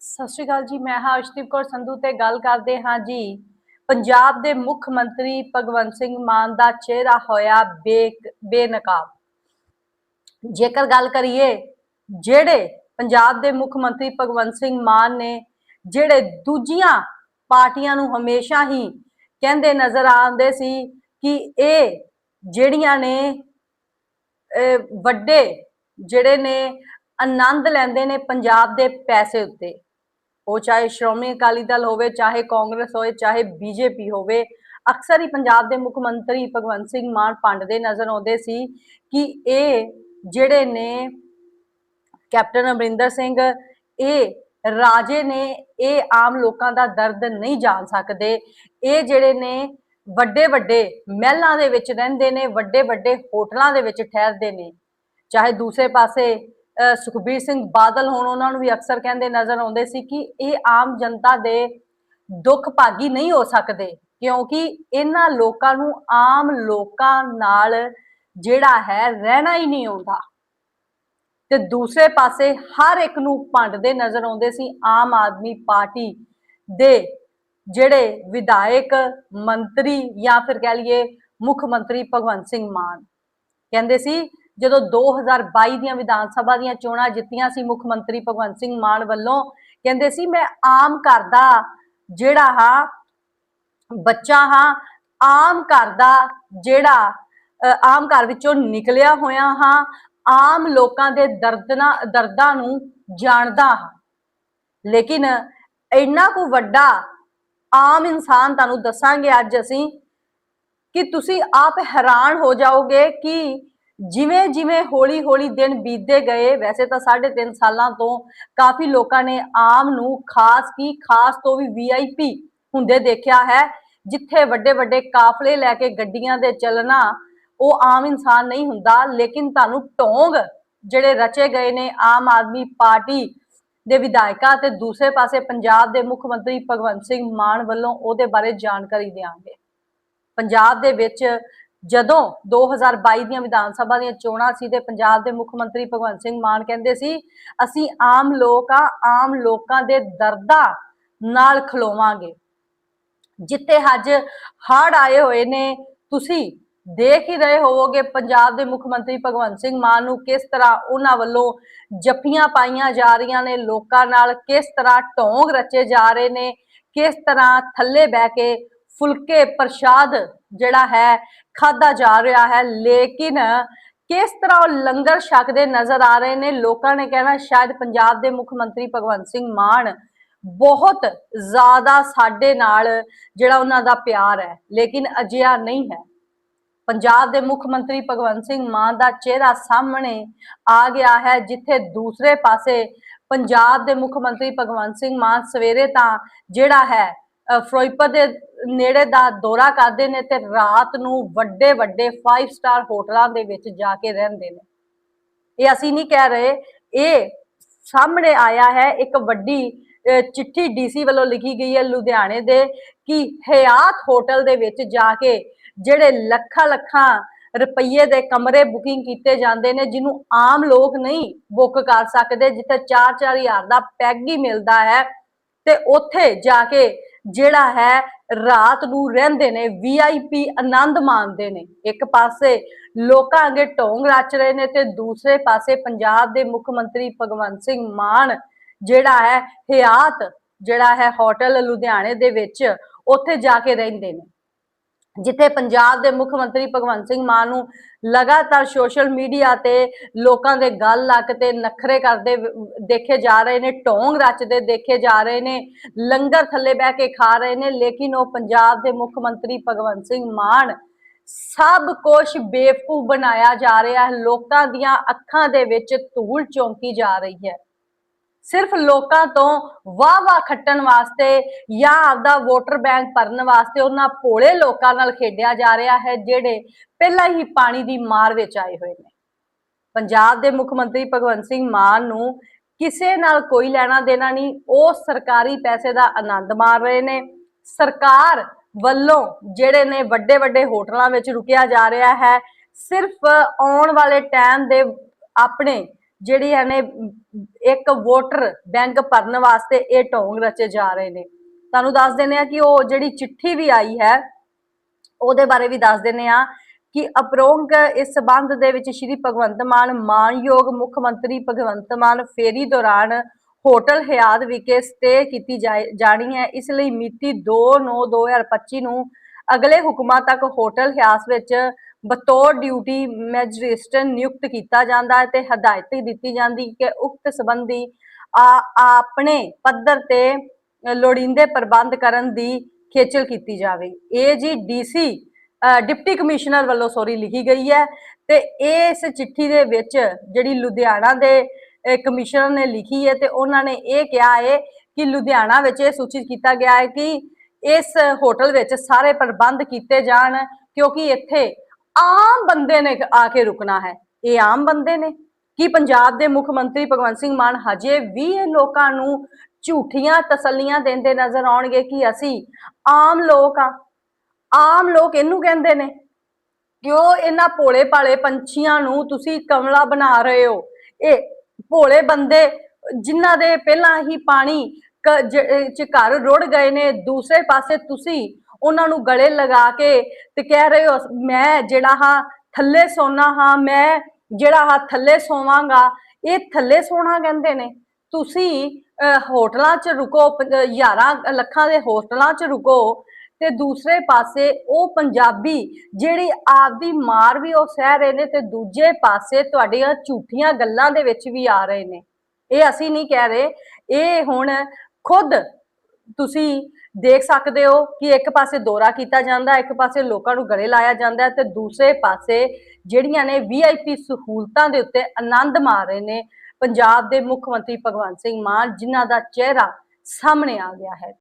ਸਤਿ ਸ਼੍ਰੀ ਅਕਾਲ ਜੀ, ਮੈਂ ਹਾਂ ਅਰਸ਼ਦੀਪ ਕੌਰ ਸੰਧੂ ਤੇ ਗੱਲ ਕਰਦੇ ਹਾਂ ਜੀ। ਪੰਜਾਬ ਦੇ ਮੁੱਖ ਮੰਤਰੀ ਭਗਵੰਤ ਸਿੰਘ ਮਾਨ ਦਾ ਚਿਹਰਾ ਹੋਇਆ ਬੇਕ, ਬੇਨਕਾਬ। ਜੇਕਰ ਗੱਲ ਕਰੀਏ, ਜਿਹੜੇ ਪੰਜਾਬ ਦੇ ਮੁੱਖ ਮੰਤਰੀ ਭਗਵੰਤ ਸਿੰਘ ਮਾਨ ਨੇ, ਜਿਹੜੇ ਦੂਜੀਆਂ ਪਾਰਟੀਆਂ ਨੂੰ ਹਮੇਸ਼ਾ ਹੀ ਕਹਿੰਦੇ ਨਜ਼ਰ ਆਉਂਦੇ ਸੀ ਕਿ ਇਹ ਜਿਹੜੀਆਂ ਨੇ ਵੱਡੇ ਜਿਹੜੇ ਨੇ, ਆਨੰਦ ਲੈਂਦੇ ਨੇ ਪੰਜਾਬ ਦੇ ਪੈਸੇ ਉੱਤੇ। ਉਹ ਚਾਹੇ ਸ਼੍ਰੋਮਣੀ ਅਕਾਲੀ ਦਲ ਹੋਵੇ, ਚਾਹੇ ਕਾਂਗਰਸ ਹੋਵੇ, ਚਾਹੇ ਬੀਜੇਪੀ ਹੋਵੇ, ਅਕਸਰ ਹੀ ਪੰਜਾਬ ਦੇ ਮੁੱਖ ਮੰਤਰੀ ਭਗਵੰਤ ਸਿੰਘ ਮਾਨ ਪੰਡਦੇ ਨਜ਼ਰ ਆਉਂਦੇ ਸੀ ਕਿ ਇਹ ਜਿਹੜੇ ਨੇ ਕੈਪਟਨ ਅਮਰਿੰਦਰ ਸਿੰਘ, ਇਹ ਰਾਜੇ ਨੇ, ਇਹ ਆਮ ਲੋਕਾਂ ਦਾ ਦਰਦ ਨਹੀਂ ਜਾਣ ਸਕਦੇ। ਇਹ ਜਿਹੜੇ ਨੇ ਵੱਡੇ ਵੱਡੇ ਮਹਿਲਾਂ ਦੇ ਵਿੱਚ ਰਹਿੰਦੇ ਨੇ ਵੱਡੇ ਵੱਡੇ ਹੋਟਲਾਂ ਦੇ ਵਿੱਚ ਠਹਿਰਦੇ ਨੇ। ਚਾਹੇ ਦੂਸਰੇ ਪਾਸੇ ਸੁਖਬੀਰ ਸਿੰਘ ਬਾਦਲ ਹੁਣ ਉਹਨਾਂ ਨੂੰ ਵੀ ਅਕਸਰ ਕਹਿੰਦੇ ਨਜ਼ਰ ਆਉਂਦੇ ਸੀ ਕਿ ਇਹ ਆਮ ਜਨਤਾ ਦੇ ਦੁੱਖ ਭਾਗੀ ਨਹੀਂ ਹੋ ਸਕਦੇ, ਕਿਉਂਕਿ ਇਹਨਾਂ ਲੋਕਾਂ ਨੂੰ ਆਮ ਲੋਕਾਂ ਨਾਲ ਜਿਹੜਾ ਹੈ ਰਹਿਣਾ ਹੀ ਨਹੀਂ ਆਉਂਦਾ। ਤੇ ਦੂਸਰੇ ਪਾਸੇ ਹਰ ਇੱਕ ਨੂੰ ਭੰਡਦੇ ਨਜ਼ਰ ਆਉਂਦੇ ਸੀ, ਆਮ ਆਦਮੀ ਪਾਰਟੀ ਦੇ ਜਿਹੜੇ ਵਿਧਾਇਕ, ਮੰਤਰੀ ਜਾਂ ਫਿਰ ਕਹਿ ਲਈਏ ਮੁੱਖ ਮੰਤਰੀ ਭਗਵੰਤ ਸਿੰਘ ਮਾਨ। ਕਹਿੰਦੇ ਸੀ ਜਦੋਂ 2022 ਦੀਆਂ ਵਿਧਾਨ ਸਭਾ ਦੀਆਂ ਚੋਣਾਂ ਜਿੱਤੀਆਂ ਸੀ ਮੁੱਖ ਮੰਤਰੀ ਭਗਵੰਤ ਸਿੰਘ ਮਾਨ ਵੱਲੋਂ, ਕਹਿੰਦੇ ਸੀ, ਮੈਂ ਆਮ ਘਰ ਦਾ ਜਿਹੜਾ ਹਾਂ, ਬੱਚਾ ਹਾਂ, ਆਮ ਘਰ ਦਾ ਜਿਹੜਾ ਆਮ ਘਰ ਵਿੱਚੋਂ ਨਿਕਲਿਆ ਹੋਇਆ ਹਾਂ, ਆਮ ਲੋਕਾਂ ਦੇ ਦਰਦਨਾ, ਦਰਦਾਂ ਨੂੰ ਜਾਣਦਾ ਹਾਂ। ਲੇਕਿਨ ਇੰਨਾ ਕੁ ਵੱਡਾ ਆਮ ਇਨਸਾਨ ਤੁਹਾਨੂੰ ਦੱਸਾਂਗੇ ਅੱਜ ਅਸੀਂ ਕਿ ਤੁਸੀਂ ਆਪ ਹੈਰਾਨ ਹੋ ਜਾਓਗੇ ਕਿ ਜਿਵੇਂ ਜਿਵੇਂ ਹੌਲੀ ਹੌਲੀ ਦਿਨ ਬੀਤਦੇ ਗਏ, ਵੈਸੇ ਤਾਂ 3.5 ਸਾਲਾਂ ਤੋਂ ਕਾਫੀ ਲੋਕਾਂ ਨੇ ਆਮ ਨੂੰ ਖਾਸ ਕੀ ਖਾਸ ਤੋਂ ਵੀ ਵੀਆਈਪੀ ਹੁੰਦੇ ਦੇਖਿਆ ਹੈ, ਜਿੱਥੇ ਵੱਡੇ ਵੱਡੇ ਕਾਫਲੇ ਲੈ ਕੇ ਗੱਡੀਆਂ ਦੇ ਚੱਲਣਾ ਉਹ ਆਮ ਇਨਸਾਨ ਨਹੀਂ ਹੁੰਦਾ, ਲੇਕਿਨ ਤੁਹਾਨੂੰ ਟੋਂਗ ਜਿਹੜੇ ਰਚੇ ਗਏ ਨੇ ਆਮ ਆਦਮੀ ਪਾਰਟੀ ਦੇ ਵਿਧਾਇਕਾਂ ਤੇ ਦੂਸਰੇ ਪਾਸੇ ਪੰਜਾਬ ਦੇ ਮੁੱਖ ਮੰਤਰੀ ਭਗਵੰਤ ਸਿੰਘ ਮਾਨ ਵੱਲੋਂ ਉਹਦੇ ਬਾਰੇ ਜਾਣਕਾਰੀ ਦਿਆਂਗੇ। ਪੰਜਾਬ ਦੇ ਵਿੱਚ ਜਦੋਂ 2022 ਦੀਆਂ ਵਿਧਾਨ ਸਭਾ ਦੀਆਂ ਚੋਣਾਂ ਸੀ ਤੇ ਪੰਜਾਬ ਦੇ ਮੁੱਖ ਮੰਤਰੀ ਭਗਵੰਤ ਸਿੰਘ ਮਾਨ ਕਹਿੰਦੇ ਸੀ, ਅਸੀਂ ਆਮ ਲੋਕ ਆ, ਆਮ ਲੋਕਾਂ ਦੇ ਦਰਦਾਂ ਨਾਲ ਖਲੋਵਾਂਗੇ। ਜਿੱਥੇ ਅੱਜ ਹੜ੍ਹ ਆਏ ਹੋਏ ਨੇ, ਤੁਸੀਂ ਦੇਖ ਹੀ ਰਹੇ ਹੋਵੋਗੇ ਪੰਜਾਬ ਦੇ ਮੁੱਖ ਮੰਤਰੀ ਭਗਵੰਤ ਸਿੰਘ ਮਾਨ ਨੂੰ ਕਿਸ ਤਰ੍ਹਾਂ ਉਹਨਾਂ ਵੱਲੋਂ ਜੱਫੀਆਂ ਪਾਈਆਂ ਜਾ ਰਹੀਆਂ ਨੇ, ਲੋਕਾਂ ਨਾਲ ਕਿਸ ਤਰ੍ਹਾਂ ਢੋਂਗ ਰਚੇ ਜਾ ਰਹੇ ਨੇ, ਕਿਸ ਤਰ੍ਹਾਂ ਥੱਲੇ ਬਹਿ ਕੇ ਫੁਲਕੇ ਪ੍ਰਸ਼ਾਦ ਜਿਹੜਾ ਹੈ ਖਾਦਾ ਜਾ ਰਿਹਾ ਹੈ। ਲੇਕਿਨ ਕਿਸ ਤਰ੍ਹਾਂ ਉਹ ਲੰਗਰ ਛਕਦੇ ਨਜ਼ਰ ਆ ਰਹੇ ਨੇ? ਲੋਕਾਂ ਨੇ ਕਹਿਣਾ, ਸ਼ਾਇਦ ਪੰਜਾਬ ਦੇ ਮੁੱਖ ਮੰਤਰੀ ਭਗਵੰਤ ਸਿੰਘ ਮਾਨ ਬਹੁਤ ਜ਼ਿਆਦਾ ਸਾਡੇ ਨਾਲ ਜਿਹੜਾ ਉਹਨਾਂ ਦਾ ਪਿਆਰ ਹੈ, ਲੇਕਿਨ ਅਜਿਹਾ ਨਹੀਂ ਹੈ। ਪੰਜਾਬ ਦੇ ਮੁੱਖ ਮੰਤਰੀ ਭਗਵੰਤ ਸਿੰਘ ਮਾਨ ਦਾ ਚਿਹਰਾ ਸਾਹਮਣੇ ਆ ਗਿਆ ਹੈ, ਜਿੱਥੇ ਦੂਸਰੇ ਪਾਸੇ ਪੰਜਾਬ ਦੇ ਮੁੱਖ ਮੰਤਰੀ ਭਗਵੰਤ ਸਿੰਘ ਮਾਨ ਸਵੇਰੇ ਤਾਂ ਜਿਹੜਾ ਹੈ ਅ, ਦੇ ਨੇੜੇ ਦਾ ਦੌਰਾ ਕਰਦੇ ਨੇ ਤੇ ਰਾਤ ਨੂੰ ਵੱਡੇ ਵੱਡੇ 5 ਸਟਾਰ ਹੋਟਲਾਂ ਦੇ ਵਿੱਚ ਜਾ ਕੇ ਰਹਿੰਦੇ ਨੇ। ਇਹ ਅਸੀਂ ਨਹੀਂ ਕਹਿ ਰਹੇ ਇਹ ਸਾਹਮਣੇ ਆਇਆ ਹੈ ਇੱਕ ਵੱਡੀ ਚਿੱਠੀ ਡੀਸੀ ਵੱਲੋਂ ਲਿਖੀ ਗਈ ਹੈ ਲੁਧਿਆਣੇ ਦੇ ਕਿ ਹਯਾਤ ਹੋਟਲ ਦੇ ਵਿੱਚ ਜਾ ਕੇ ਜਿਹੜੇ ਲੱਖਾਂ ਲੱਖਾਂ ਰੁਪਈਏ ਦੇ ਕਮਰੇ ਬੁਕਿੰਗ ਕੀਤੇ ਜਾਂਦੇ ਨੇ ਜਿਹਨੂੰ ਆਮ ਲੋਕ ਨਹੀਂ ਬੁੱਕ ਕਰ ਸਕਦੇ ਜਿੱਥੇ 4-4 ਹਜ਼ਾਰ ਦਾ ਪੈਗ ਹੀ ਮਿਲਦਾ ਹੈ ਤੇ ਉੱਥੇ ਜਾ ਕੇ ਜਿਹੜਾ ਹੈ, ਰਾਤ ਨੂੰ ਰਹਿੰਦੇ ਨੇ ਵੀਆਈਪੀ ਆਨੰਦ ਮਾਣਦੇ ਨੇ। ਇੱਕ ਪਾਸੇ ਲੋਕਾਂ ਅੱਗੇ ਢੋਂਗ ਰਚ ਰਹੇ ਨੇ ਤੇ ਦੂਸਰੇ ਪਾਸੇ ਪੰਜਾਬ ਦੇ ਮੁੱਖ ਮੰਤਰੀ ਭਗਵੰਤ ਸਿੰਘ ਮਾਨ, ਜਿਹੜਾ ਹੈ, ਹਯਾਤ ਜਿਹੜਾ ਹੈ, ਹੋਟਲ ਲੁਧਿਆਣੇ ਦੇ ਵਿੱਚ ਉੱਥੇ ਜਾ ਕੇ ਰਹਿੰਦੇ ਨੇ। ਜਿੱਥੇ ਪੰਜਾਬ ਦੇ ਮੁੱਖ ਮੰਤਰੀ ਭਗਵੰਤ ਸਿੰਘ ਮਾਨ ਨੂੰ ਲਗਾਤਾਰ ਸੋਸ਼ਲ ਮੀਡੀਆ ਤੇ ਲੋਕਾਂ ਦੇ ਗੱਲ ਲੱਗ ਤੇ ਨਖਰੇ ਕਰਦੇ ਦੇਖੇ ਜਾ ਰਹੇ ਨੇ ਢੋਂਗ ਰਚਦੇ ਦੇਖੇ ਜਾ ਰਹੇ ਨੇ, ਲੰਗਰ ਥੱਲੇ ਬਹਿ ਕੇ ਖਾ ਰਹੇ ਨੇ, ਲੇਕਿਨ ਉਹ ਪੰਜਾਬ ਦੇ ਮੁੱਖ ਮੰਤਰੀ ਭਗਵੰਤ ਸਿੰਘ ਮਾਨ ਸਭ ਕੁਝ ਬੇਵਕੂਫ ਬਣਾਇਆ ਜਾ ਰਿਹਾ ਹੈ, ਲੋਕਾਂ ਦੀਆਂ ਅੱਖਾਂ ਦੇ ਵਿੱਚ ਧੂਲ ਚੌਂਕੀ ਜਾ ਰਹੀ ਹੈ। ਸਿਰਫ ਲੋਕਾਂ ਤੋਂ ਵਾਹ ਵਾਹ ਖੱਟਣ ਵਾਸਤੇ ਜਾਂ ਆਪਦਾ ਵੋਟਰ ਬੈਂਕ ਭਰਨ ਵਾਸਤੇ ਉਹਨਾਂ ਭੋਲੇ ਲੋਕਾਂ ਨਾਲ ਖੇਡਿਆ ਜਾ ਰਿਹਾ ਹੈ, ਜਿਹੜੇ ਪਹਿਲਾਂ ਹੀ ਪਾਣੀ ਦੀ ਮਾਰ ਵਿੱਚ ਆਏ ਹੋਏ ਨੇ। ਪੰਜਾਬ ਦੇ ਮੁੱਖ ਮੰਤਰੀ ਭਗਵੰਤ ਸਿੰਘ ਮਾਨ ਨੂੰ ਕਿਸੇ ਨਾਲ ਕੋਈ ਲੈਣਾ ਦੇਣਾ ਨਹੀਂ, ਉਹ ਸਰਕਾਰੀ ਪੈਸੇ ਦਾ ਆਨੰਦ ਮਾਰ ਰਹੇ ਨੇ। ਸਰਕਾਰ ਵੱਲੋਂ ਜਿਹੜੇ ਨੇ ਵੱਡੇ ਵੱਡੇ ਹੋਟਲਾਂ ਵਿੱਚ ਰੁਕਿਆ ਜਾ ਰਿਹਾ ਹੈ, ਸਿਰਫ ਆਉਣ ਵਾਲੇ ਟਾਈਮ ਦੇ ਆਪਣੇ ਜਿਹੜੀ ਹੈ ਨੇ ਇੱਕ ਵੋਟਰ ਬੈਂਕ ਭਰਨ ਵਾਸਤੇ ਇਹ ਢੋਂਗ ਰਚੇ ਜਾ ਰਹੇ ਨੇ। ਤੁਹਾਨੂੰ ਦੱਸ ਦਿੰਦੇ ਆ ਕਿ ਉਹ ਜਿਹੜੀ ਚਿੱਠੀ ਵੀ ਆਈ ਹੈ, ਉਹਦੇ ਬਾਰੇ ਵੀ ਦੱਸ ਦਿੰਦੇ ਆ ਕਿ ਅਪਰੋਂਗ ਇਸ ਸਬੰਧ ਦੇ ਵਿੱਚ ਸ਼੍ਰੀ ਭਗਵੰਤ ਮਾਨ ਮਾਨਯੋਗ ਮੁੱਖ ਮੰਤਰੀ ਭਗਵੰਤ ਮਾਨ ਫੇਰੀ ਦੌਰਾਨ ਹੋਟਲ ਹਯਾਤ ਵਿਖੇ ਸਟੇ ਕੀਤੀ ਜਾਣੀ ਹੈ। ਇਸ ਲਈ ਮਿਤੀ 2/9/2025 ਨੂੰ ਅਗਲੇ ਹੁਕਮਾਂ ਤੱਕ ਹੋਟਲ ਹਯਾਤ ਵਿੱਚ ਬਤੌਰ ਡਿਊਟੀ ਮੈਜਿਸਟ੍ਰੇਟ ਨਿਯੁਕਤ ਕੀਤਾ ਜਾਂਦਾ ਹੈ ਤੇ ਹਦਾਇਤ ਦਿੱਤੀ ਜਾਂਦੀ ਕਿ ਉਕਤ ਸੰਬੰਧੀ ਆਪਣੇ ਪੱਧਰ ਤੇ ਲੋੜੀਂਦੇ ਪ੍ਰਬੰਧ ਕਰਨ ਦੀ ਖੇਚਲ ਕੀਤੀ ਜਾਵੇ। ਇਹ ਜੀ ਡੀਸੀ ਡਿਪਟੀ ਕਮਿਸ਼ਨਰ ਵੱਲੋਂ ਸੌਰੀ ਲਿਖੀ ਗਈ ਹੈ ਤੇ ਇਸ ਚਿੱਠੀ ਦੇ ਵਿੱਚ ਜਿਹੜੀ ਲੁਧਿਆਣਾ ਦੇ ਕਮਿਸ਼ਨਰ ਨੇ ਲਿਖੀ ਹੈ ਤੇ ਉਹਨਾਂ ਨੇ ਇਹ ਕਿਹਾ ਹੈ ਕਿ ਲੁਧਿਆਣਾ ਵਿੱਚ ਇਹ ਸੂਚਿਤ ਕੀਤਾ ਗਿਆ ਹੈ ਕਿ ਇਸ ਹੋਟਲ ਵਿੱਚ ਸਾਰੇ ਪ੍ਰਬੰਧ ਕੀਤੇ ਜਾਣ ਕਿਉਂਕਿ ਇੱਥੇ ਆਮ ਬੰਦੇ ਨੇ ਆ ਕੇ ਰੁਕਣਾ ਹੈ। ਇਹ ਆਮ ਬੰਦੇ ਨੇ। ਕੀ ਪੰਜਾਬ ਦੇ ਮੁੱਖ ਮੰਤਰੀ ਭਗਵੰਤ ਸਿੰਘ ਮਾਨ ਹਜੇ ਵੀ ਇਹ ਲੋਕਾਂ ਨੂੰ ਝੂਠੀਆਂ ਤਸੱਲੀਆਂ ਦਿੰਦੇ ਨਜ਼ਰ ਆਉਣਗੇ ਕਿ ਅਸੀਂ ਆਮ ਲੋਕ ਆ? ਆਮ ਲੋਕ ਇਹਨੂੰ ਕਹਿੰਦੇ ਨੇ ਕਿਉਂ ਇਹਨਾਂ ਭੋਲੇ ਭਾਲੇ ਪੰਛੀਆਂ ਨੂੰ ਤੁਸੀਂ ਕਮਲਾ ਬਣਾ ਰਹੇ ਹੋ। ਇਹ ਭੋਲੇ ਬੰਦੇ ਜਿਨ੍ਹਾਂ ਦੇ ਪਹਿਲਾਂ ਹੀ ਪਾਣੀ ਚ ਘਰ ਰੁੜ ਗਏ ਨੇ, ਦੂਸਰੇ ਪਾਸੇ ਤੁਸੀਂ ਉਹਨਾਂ ਨੂੰ ਗਲੇ ਲਗਾ ਕੇ ਤੇ ਕਹਿ ਰਹੇ ਹੋ, ਮੈਂ ਜਿਹੜਾ ਹਾਂ ਥੱਲੇ ਸੋਣਾ ਹਾਂ, ਮੈਂ ਜਿਹੜਾ ਹਾਂ ਥੱਲੇ ਸੋਵਾਂਗਾ, ਇਹ ਥੱਲੇ ਸੋਣਾ ਕਹਿੰਦੇ ਨੇ। ਤੁਸੀਂ ਹੋਟਲਾਂ 'ਚ ਰੁਕੋ ਹਜ਼ਾਰਾਂ ਲੱਖਾਂ ਦੇ ਹੋਟਲਾਂ 'ਚ ਰੁਕੋ ਤੇ ਦੂਸਰੇ ਪਾਸੇ ਉਹ ਪੰਜਾਬੀ ਜਿਹੜੀ ਆਪਦੀ ਮਾਰ ਵੀ ਉਹ ਸਹਿ ਰਹੇ ਨੇ ਤੇ ਦੂਜੇ ਪਾਸੇ ਤੁਹਾਡੀਆਂ ਝੂਠੀਆਂ ਗੱਲਾਂ ਦੇ ਵਿੱਚ ਵੀ ਆ ਰਹੇ ਨੇ। ਇਹ ਅਸੀਂ ਨਹੀਂ ਕਹਿ ਰਹੇ। ਇਹ ਹੁਣ ਖੁਦ ਤੁਸੀਂ ਦੇਖ ਸਕਦੇ ਹੋ ਕਿ ਇੱਕ ਪਾਸੇ ਦੌਰਾ ਕੀਤਾ ਜਾਂਦਾ, ਇੱਕ ਪਾਸੇ ਲੋਕਾਂ ਨੂੰ ਗਲੇ ਲਾਇਆ ਜਾਂਦਾ ਤੇ ਦੂਸਰੇ ਪਾਸੇ ਜਿਹੜੀਆਂ ਨੇ ਵੀਆਈਪੀ ਸਹੂਲਤਾਂ ਦੇ ਉੱਤੇ ਆਨੰਦ ਮਾਰ ਰਹੇ ਨੇ ਪੰਜਾਬ ਦੇ ਮੁੱਖ ਮੰਤਰੀ ਭਗਵੰਤ ਸਿੰਘ ਮਾਨ, ਜਿਨ੍ਹਾਂ ਦਾ ਚਿਹਰਾ ਸਾਹਮਣੇ ਆ ਗਿਆ ਹੈ।